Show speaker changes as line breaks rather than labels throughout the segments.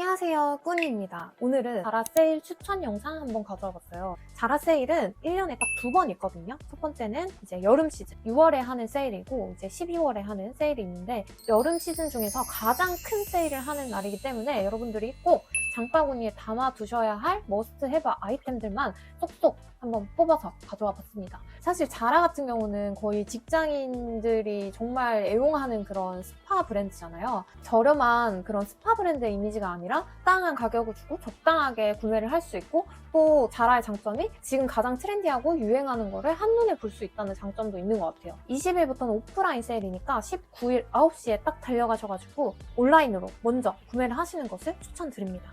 안녕하세요. 꾸니입니다. 오늘은 자라 세일 추천 영상 한번 가져와 봤어요. 자라 세일은 1년에 딱 두 번 있거든요. 첫 번째는 이제 여름 시즌. 6월에 하는 세일이고 이제 12월에 하는 세일이 있는데 여름 시즌 중에서 가장 큰 세일을 하는 날이기 때문에 여러분들이 꼭 장바구니에 담아 두셔야 할 머스트 해브 아이템들만 쏙쏙 한번 뽑아서 가져와 봤습니다. 사실 자라 같은 경우는 거의 직장인들이 정말 애용하는 그런 스파 브랜드잖아요. 저렴한 그런 스파 브랜드의 이미지가 아니라 적당한 가격을 주고 적당하게 구매를 할 수 있고 또 자라의 장점이 지금 가장 트렌디하고 유행하는 거를 한눈에 볼 수 있다는 장점도 있는 것 같아요. 20일부터는 오프라인 세일이니까 19일 9시에 딱 달려가셔가지고 온라인으로 먼저 구매를 하시는 것을 추천드립니다.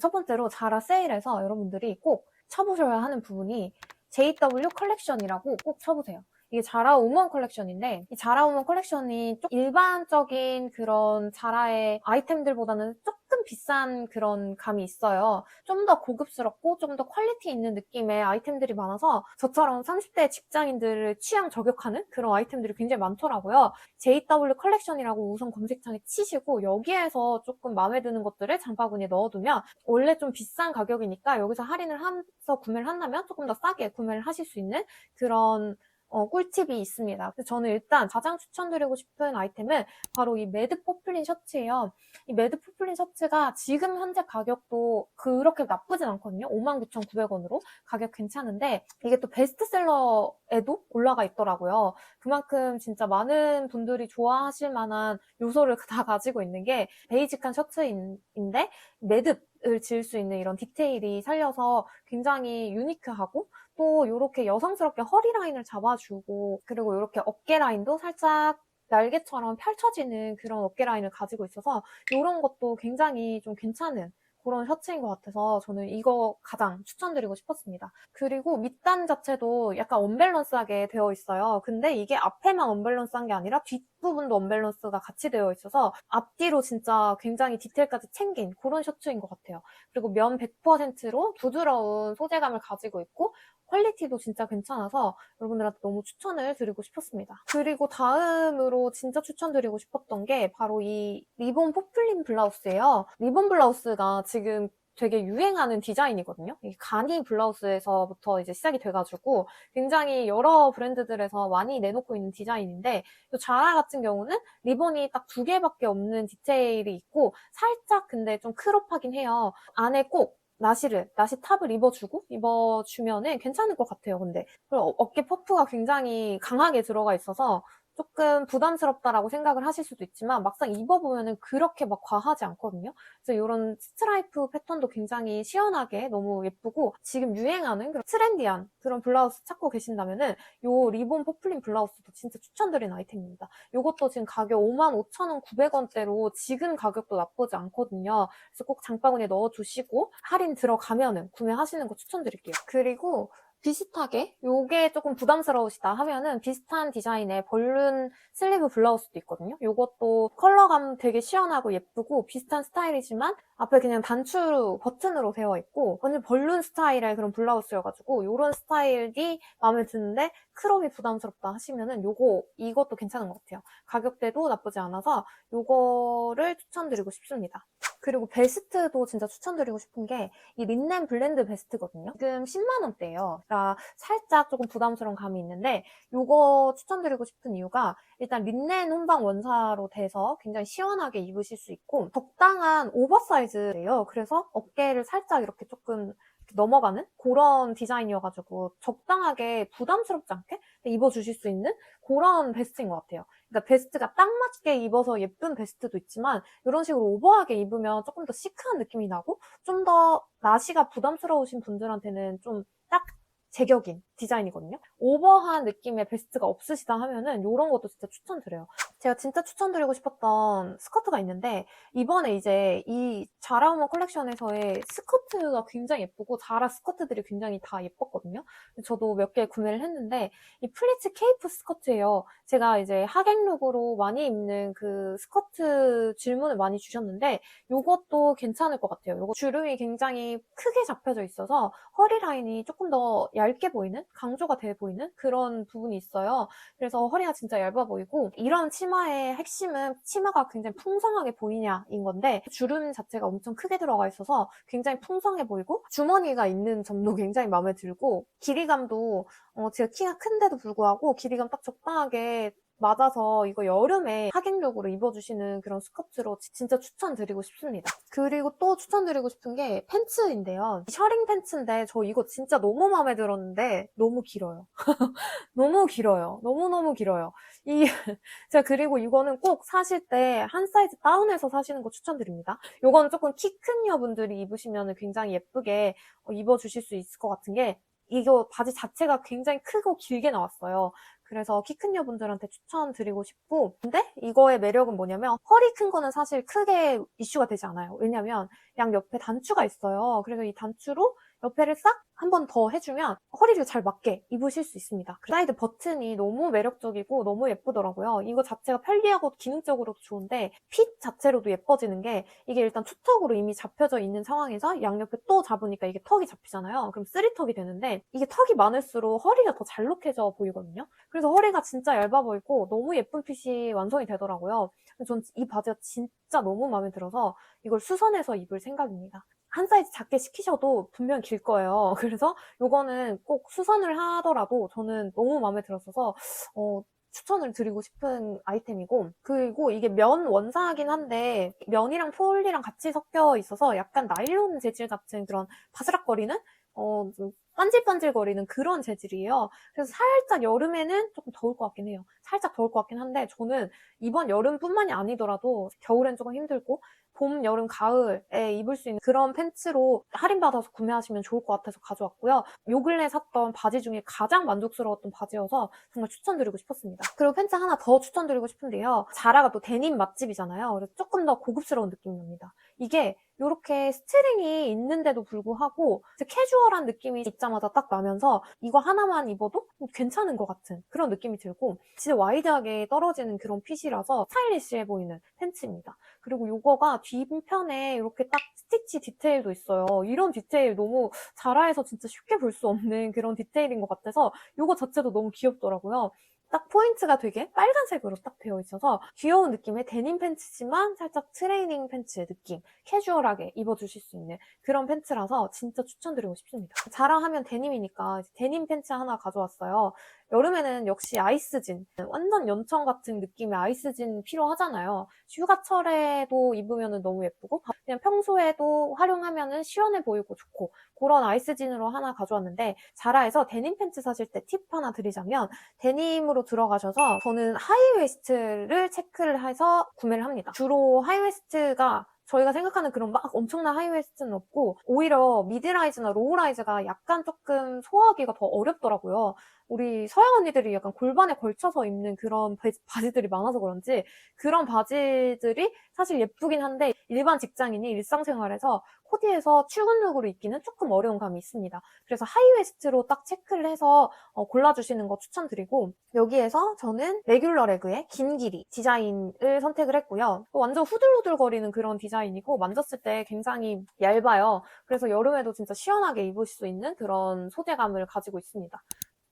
첫 번째로 자라 세일에서 여러분들이 꼭 쳐보셔야 하는 부분이 JW 컬렉션이라고 꼭 쳐보세요. 이게 자라 우먼 컬렉션인데 이 자라 우먼 컬렉션이 좀 일반적인 그런 자라의 아이템들보다는 조금 비싼 그런 감이 있어요. 좀 더 고급스럽고 좀 더 퀄리티 있는 느낌의 아이템들이 많아서 저처럼 30대 직장인들을 취향 저격하는 그런 아이템들이 굉장히 많더라고요. JW 컬렉션이라고 우선 검색창에 치시고 여기에서 조금 마음에 드는 것들을 장바구니에 넣어두면 원래 좀 비싼 가격이니까 여기서 할인을 해서 구매를 한다면 조금 더 싸게 구매를 하실 수 있는 그런 어, 꿀팁이 있습니다. 저는 일단 가장 추천드리고 싶은 아이템은 바로 이 매드 포플린 셔츠예요. 이 매드 포플린 셔츠가 지금 현재 가격도 그렇게 나쁘진 않거든요. 59,900원으로 가격 괜찮은데 이게 또 베스트셀러에도 올라가 있더라고요. 그만큼 진짜 많은 분들이 좋아하실 만한 요소를 다 가지고 있는 게 베이직한 셔츠인데 매듭 을 지을 수 있는 이런 디테일이 살려서 굉장히 유니크하고 또 이렇게 여성스럽게 허리 라인을 잡아주고 그리고 이렇게 어깨 라인도 살짝 날개처럼 펼쳐지는 그런 어깨 라인을 가지고 있어서 이런 것도 굉장히 좀 괜찮은 그런 셔츠인 것 같아서 저는 이거 가장 추천드리고 싶었습니다. 그리고 밑단 자체도 약간 언밸런스하게 되어 있어요. 근데 이게 앞에만 언밸런스한 게 아니라 뒷부분도 언밸런스가 같이 되어 있어서 앞뒤로 진짜 굉장히 디테일까지 챙긴 그런 셔츠인 것 같아요. 그리고 면 100%로 부드러운 소재감을 가지고 있고 퀄리티도 진짜 괜찮아서 여러분들한테 너무 추천을 드리고 싶었습니다. 그리고 다음으로 진짜 추천드리고 싶었던 게 바로 이 리본 포플린 블라우스예요. 리본 블라우스가 지금 되게 유행하는 디자인이거든요. 이 가니 블라우스에서부터 이제 시작이 돼가지고 굉장히 여러 브랜드들에서 많이 내놓고 있는 디자인인데 이 자라 같은 경우는 리본이 딱 두 개밖에 없는 디테일이 있고 살짝 근데 좀 크롭하긴 해요. 안에 꼭 나시를, 나시 탑을 입어주고, 입어주면은 괜찮을 것 같아요, 근데. 그리고 어- 어깨 퍼프가 굉장히 강하게 들어가 있어서 조금 부담스럽다라고 생각을 하실 수도 있지만 막상 입어보면은 그렇게 막 과하지 않거든요. 그래서 이런 스트라이프 패턴도 굉장히 시원하게 너무 예쁘고 지금 유행하는 그런 트렌디한 그런 블라우스 찾고 계신다면은 요 리본 포플린 블라우스도 진짜 추천드리는 아이템입니다. 요것도 지금 가격 55,900원대로 지금 가격도 나쁘지 않거든요. 그래서 꼭 장바구니에 넣어두시고 할인 들어가면은 구매하시는 거 추천드릴게요. 그리고 비슷하게 요게 조금 부담스러우시다 하면은 비슷한 디자인의 벌룬 슬리브 블라우스도 있거든요. 요것도 컬러감 되게 시원하고 예쁘고 비슷한 스타일이지만 앞에 그냥 단추 버튼으로 되어 있고 완전 벌룬 스타일의 그런 블라우스여가지고 요런 스타일이 마음에 드는데 크롭이 부담스럽다 하시면은 요거 이것도 괜찮은 것 같아요. 가격대도 나쁘지 않아서 요거를 추천드리고 싶습니다. 그리고 베스트도 진짜 추천드리고 싶은 게 이 린넨 블렌드 베스트거든요. 지금 10만 원대예요. 그러니까 살짝 조금 부담스러운 감이 있는데 요거 추천드리고 싶은 이유가 일단 린넨 혼방 원사로 돼서 굉장히 시원하게 입으실 수 있고 적당한 오버사이즈예요. 그래서 어깨를 살짝 이렇게 조금 넘어가는 그런 디자인이어가지고 적당하게 부담스럽지 않게 입어주실 수 있는 그런 베스트인 것 같아요. 그러니까 베스트가 딱 맞게 입어서 예쁜 베스트도 있지만 이런 식으로 오버하게 입으면 조금 더 시크한 느낌이 나고 좀 더 나시가 부담스러우신 분들한테는 좀 딱 제격인 디자인이거든요. 오버한 느낌의 베스트가 없으시다 하면은 이런 것도 진짜 추천드려요. 제가 진짜 추천드리고 싶었던 스커트가 있는데 이번에 이제 이 자라우먼 컬렉션에서의 스커트가 굉장히 예쁘고 자라 스커트들이 굉장히 다 예뻤거든요. 저도 몇 개 구매를 했는데 이 플리츠 케이프 스커트예요. 제가 이제 하객룩으로 많이 입는 그 스커트 질문을 많이 주셨는데 이것도 괜찮을 것 같아요. 이거 주름이 굉장히 크게 잡혀져 있어서 허리 라인이 조금 더 얇게 보이는, 강조가 돼 보이는 그런 부분이 있어요. 그래서 허리가 진짜 얇아 보이고 이런 치마 의 핵심은 치마가 굉장히 풍성하게 보이냐인 건데 주름 자체가 엄청 크게 들어가 있어서 굉장히 풍성해 보이고 주머니가 있는 점도 굉장히 마음에 들고 길이감도 어, 제가 키가 큰데도 불구하고 길이감 딱 적당하게 맞아서 이거 여름에 하객룩으로 입어주시는 그런 스커트로 지- 진짜 추천드리고 싶습니다. 그리고 또 추천드리고 싶은 게 팬츠인데요. 셔링 팬츠인데 저 이거 진짜 너무 마음에 들었는데 너무 길어요. 너무 길어요. 너무너무 길어요. 이 제가 그리고 이거는 꼭 사실 때 한 사이즈 다운해서 사시는 거 추천드립니다. 이거는 조금 키 큰 여분들이 입으시면 굉장히 예쁘게 어, 입어주실 수 있을 것 같은 게 이거 바지 자체가 굉장히 크고 길게 나왔어요. 그래서 키 큰 여분들한테 추천드리고 싶고 근데 이거의 매력은 뭐냐면 허리 큰 거는 사실 크게 이슈가 되지 않아요. 왜냐면 양 옆에 단추가 있어요. 그래서 이 단추로 옆에를 싹한 번 더 해주면 허리를 잘 맞게 입으실 수 있습니다. 그 사이드 버튼이 너무 매력적이고 너무 예쁘더라고요. 이거 자체가 편리하고 기능적으로도 좋은데 핏 자체로도 예뻐지는 게 이게 일단 투턱으로 이미 잡혀져 있는 상황에서 양옆에 또 잡으니까 이게 턱이 잡히잖아요. 그럼 쓰리턱이 되는데 이게 턱이 많을수록 허리가 더 잘록해져 보이거든요. 그래서 허리가 진짜 얇아 보이고 너무 예쁜 핏이 완성이 되더라고요. 전 이 바지가 진짜 너무 마음에 들어서 이걸 수선해서 입을 생각입니다. 한 사이즈 작게 시키셔도 분명 길 거예요. 그래서 이거는 꼭 수선을 하더라도 저는 너무 마음에 들었어서 어, 추천을 드리고 싶은 아이템이고 그리고 이게 면 원사이긴 한데 면이랑 폴리랑 같이 섞여 있어서 약간 나일론 재질 같은 그런 바스락거리는 어, 좀 반질반질거리는 그런 재질이에요. 그래서 살짝 여름에는 조금 더울 것 같긴 해요. 살짝 더울 것 같긴 한데 저는 이번 여름뿐만이 아니더라도 겨울엔 조금 힘들고 봄, 여름, 가을에 입을 수 있는 그런 팬츠로 할인받아서 구매하시면 좋을 것 같아서 가져왔고요. 요 근래 샀던 바지 중에 가장 만족스러웠던 바지여서 정말 추천드리고 싶었습니다. 그리고 팬츠 하나 더 추천드리고 싶은데요. 자라가 또 데님 맛집이잖아요. 그래서 조금 더 고급스러운 느낌이 납니다. 이게 이렇게 스트링이 있는데도 불구하고 캐주얼한 느낌이 입자마자 딱 나면서 이거 하나만 입어도 괜찮은 것 같은 그런 느낌이 들고 진짜 와이드하게 떨어지는 그런 핏이라서 스타일리시해 보이는 팬츠입니다. 그리고 이거가 뒷편에 이렇게 딱 스티치 디테일도 있어요. 이런 디테일 너무 자라에서 진짜 쉽게 볼 수 없는 그런 디테일인 것 같아서 이거 자체도 너무 귀엽더라고요. 딱 포인트가 되게 빨간색으로 딱 되어 있어서 귀여운 느낌의 데님 팬츠지만 살짝 트레이닝 팬츠의 느낌, 캐주얼하게 입어주실 수 있는 그런 팬츠라서 진짜 추천드리고 싶습니다. 자라 하면 데님이니까 데님 팬츠 하나 가져왔어요. 여름에는 역시 아이스진, 완전 연청 같은 느낌의 아이스진 필요하잖아요. 휴가철에도 입으면 너무 예쁘고 그냥 평소에도 활용하면 시원해 보이고 좋고 그런 아이스진으로 하나 가져왔는데 자라에서 데님 팬츠 사실 때 팁 하나 드리자면 데님으로 들어가셔서 저는 하이웨스트를 체크를 해서 구매를 합니다. 주로 하이웨스트가 저희가 생각하는 그런 막 엄청난 하이웨스트는 없고 오히려 미드라이즈나 로우라이즈가 약간 조금 소화하기가 더 어렵더라고요. 우리 서양 언니들이 약간 골반에 걸쳐서 입는 그런 바- 바지들이 많아서 그런지 그런 바지들이 사실 예쁘긴 한데 일반 직장인이 일상생활에서 코디에서 출근룩으로 입기는 조금 어려운 감이 있습니다. 그래서 하이웨스트로 딱 체크를 해서 어, 골라주시는 거 추천드리고 여기에서 저는 레귤러 레그의 긴 길이 디자인을 선택을 했고요. 완전 후들후들거리는 그런 디자인이고 만졌을 때 굉장히 얇아요. 그래서 여름에도 진짜 시원하게 입을 수 있는 그런 소재감을 가지고 있습니다.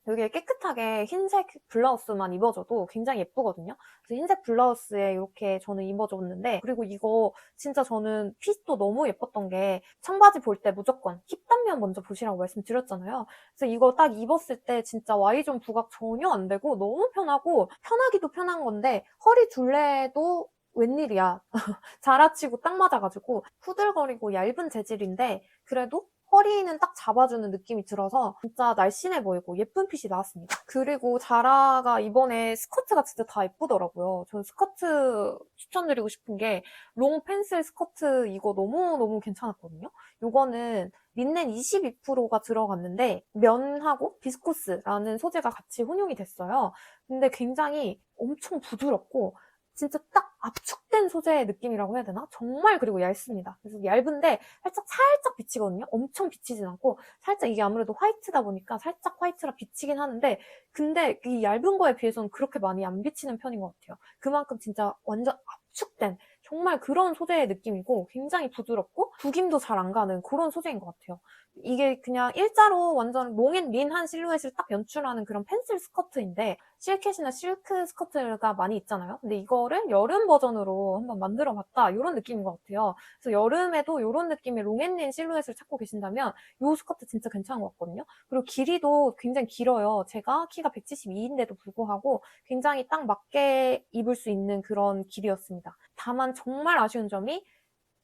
여기에 깨끗하게 흰색 블라우스만 입어줘도 굉장히 예쁘거든요. 그래서 흰색 블라우스에 이렇게 저는 입어줬는데 그리고 이거 진짜 저는 핏도 너무 예뻤던 게 청바지 볼 때 무조건 힙 단면 먼저 보시라고 말씀드렸잖아요. 그래서 이거 딱 입었을 때 진짜 Y존 부각 전혀 안 되고 너무 편하고 편하기도 편한 건데 허리 둘레도 웬일이야. 자라치고 딱 맞아가지고 후들거리고 얇은 재질인데 그래도 허리는 딱 잡아주는 느낌이 들어서 진짜 날씬해 보이고 예쁜 핏이 나왔습니다. 그리고 자라가 이번에 스커트가 진짜 다 예쁘더라고요. 저는 스커트 추천드리고 싶은 게 롱 펜슬 스커트 이거 너무너무 괜찮았거든요. 요거는 린넨 22%가 들어갔는데 면하고 비스코스라는 소재가 같이 혼용이 됐어요. 근데 굉장히 엄청 부드럽고 진짜 딱 압축된 소재의 느낌이라고 해야 되나? 정말 그리고 얇습니다. 그래서 얇은데 살짝 살짝 비치거든요. 엄청 비치진 않고 살짝 이게 아무래도 화이트다 보니까 살짝 화이트라 비치긴 하는데 근데 이 얇은 거에 비해서는 그렇게 많이 안 비치는 편인 것 같아요. 그만큼 진짜 완전 압축된 정말 그런 소재의 느낌이고 굉장히 부드럽고 구김도 잘 안 가는 그런 소재인 것 같아요. 이게 그냥 일자로 완전 롱앤 린한 실루엣을 딱 연출하는 그런 펜슬 스커트인데 실켓이나 실크 스커트가 많이 있잖아요. 근데 이거를 여름 버전으로 한번 만들어 봤다 이런 느낌인 것 같아요. 그래서 여름에도 이런 느낌의 롱앤린 실루엣을 찾고 계신다면 이 스커트 진짜 괜찮은 것 같거든요. 그리고 길이도 굉장히 길어요. 제가 키가 172인데도 불구하고 굉장히 딱 맞게 입을 수 있는 그런 길이었습니다. 다만 정말 아쉬운 점이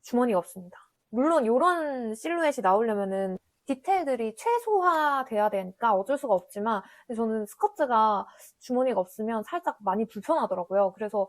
주머니가 없습니다. 물론 이런 실루엣이 나오려면은 디테일들이 최소화돼야 되니까 어쩔 수가 없지만 저는 스커트가 주머니가 없으면 살짝 많이 불편하더라고요. 그래서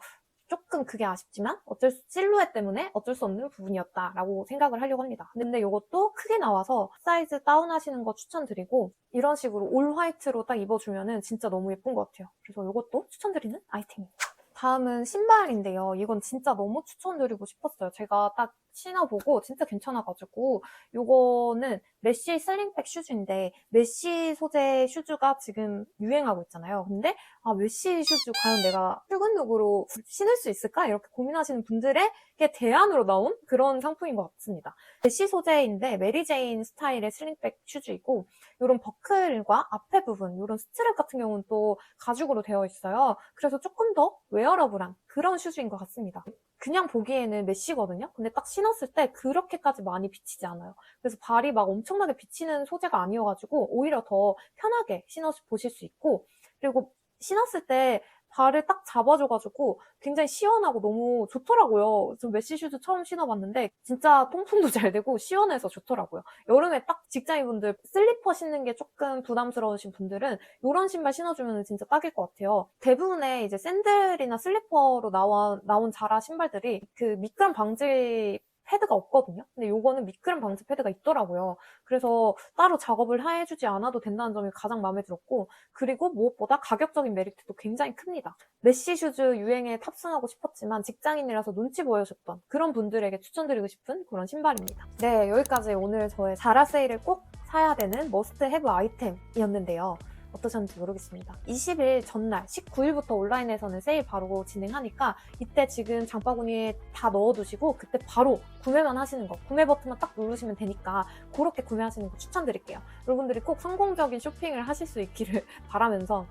조금 그게 아쉽지만 어쩔 수, 실루엣 때문에 어쩔 수 없는 부분이었다라고 생각을 하려고 합니다. 근데 이것도 크게 나와서 사이즈 다운하시는 거 추천드리고 이런 식으로 올 화이트로 딱 입어주면은 진짜 너무 예쁜 것 같아요. 그래서 이것도 추천드리는 아이템입니다. 다음은 신발인데요. 이건 진짜 너무 추천드리고 싶었어요. 제가 딱 신어보고 진짜 괜찮아가지고 이거는 메쉬 슬링백 슈즈인데 메쉬 소재 슈즈가 지금 유행하고 있잖아요. 근데 아 메쉬 슈즈 과연 내가 출근 룩으로 신을 수 있을까? 이렇게 고민하시는 분들에게 대안으로 나온 그런 상품인 것 같습니다. 메쉬 소재인데 메리제인 스타일의 슬링백 슈즈이고 이런 버클과 앞에 부분, 이런 스트랩 같은 경우는 또 가죽으로 되어 있어요. 그래서 조금 더 웨어러블한 그런 슈즈인 것 같습니다. 그냥 보기에는 메쉬거든요. 근데 딱 신었을 때 그렇게까지 많이 비치지 않아요. 그래서 발이 막 엄청나게 비치는 소재가 아니어가지고 오히려 더 편하게 신어 보실 수 있고 그리고 신었을 때 발을 딱 잡아줘가지고 굉장히 시원하고 너무 좋더라고요. 저 메쉬 슈즈 처음 신어봤는데 진짜 통풍도 잘 되고 시원해서 좋더라고요. 여름에 딱 직장인분들 슬리퍼 신는 게 조금 부담스러우신 분들은 이런 신발 신어주면 진짜 딱일 것 같아요. 대부분의 이제 샌들이나 슬리퍼로 나와, 나온 자라 신발들이 그 미끄럼 방지 패드가 없거든요. 근데 요거는 미끄럼 방지 패드가 있더라고요. 그래서 따로 작업을 해주지 않아도 된다는 점이 가장 마음에 들었고, 그리고 무엇보다 가격적인 메리트도 굉장히 큽니다. 메쉬 슈즈 유행에 탑승하고 싶었지만 직장인이라서 눈치 보여줬던 그런 분들에게 추천드리고 싶은 그런 신발입니다. 네, 여기까지 오늘 저의 자라 세일을 꼭 사야 되는 머스트 헤브 아이템이었는데요. 어떠셨는지 모르겠습니다. 20일 전날 19일부터 온라인에서는 세일 바로 진행하니까 이때 지금 장바구니에 다 넣어두시고 그때 바로 구매만 하시는 거 구매 버튼만 딱 누르시면 되니까 그렇게 구매하시는 거 추천드릴게요. 여러분들이 꼭 성공적인 쇼핑을 하실 수 있기를 바라면서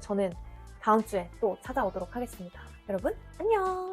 저는 다음 주에 또 찾아오도록 하겠습니다. 여러분 안녕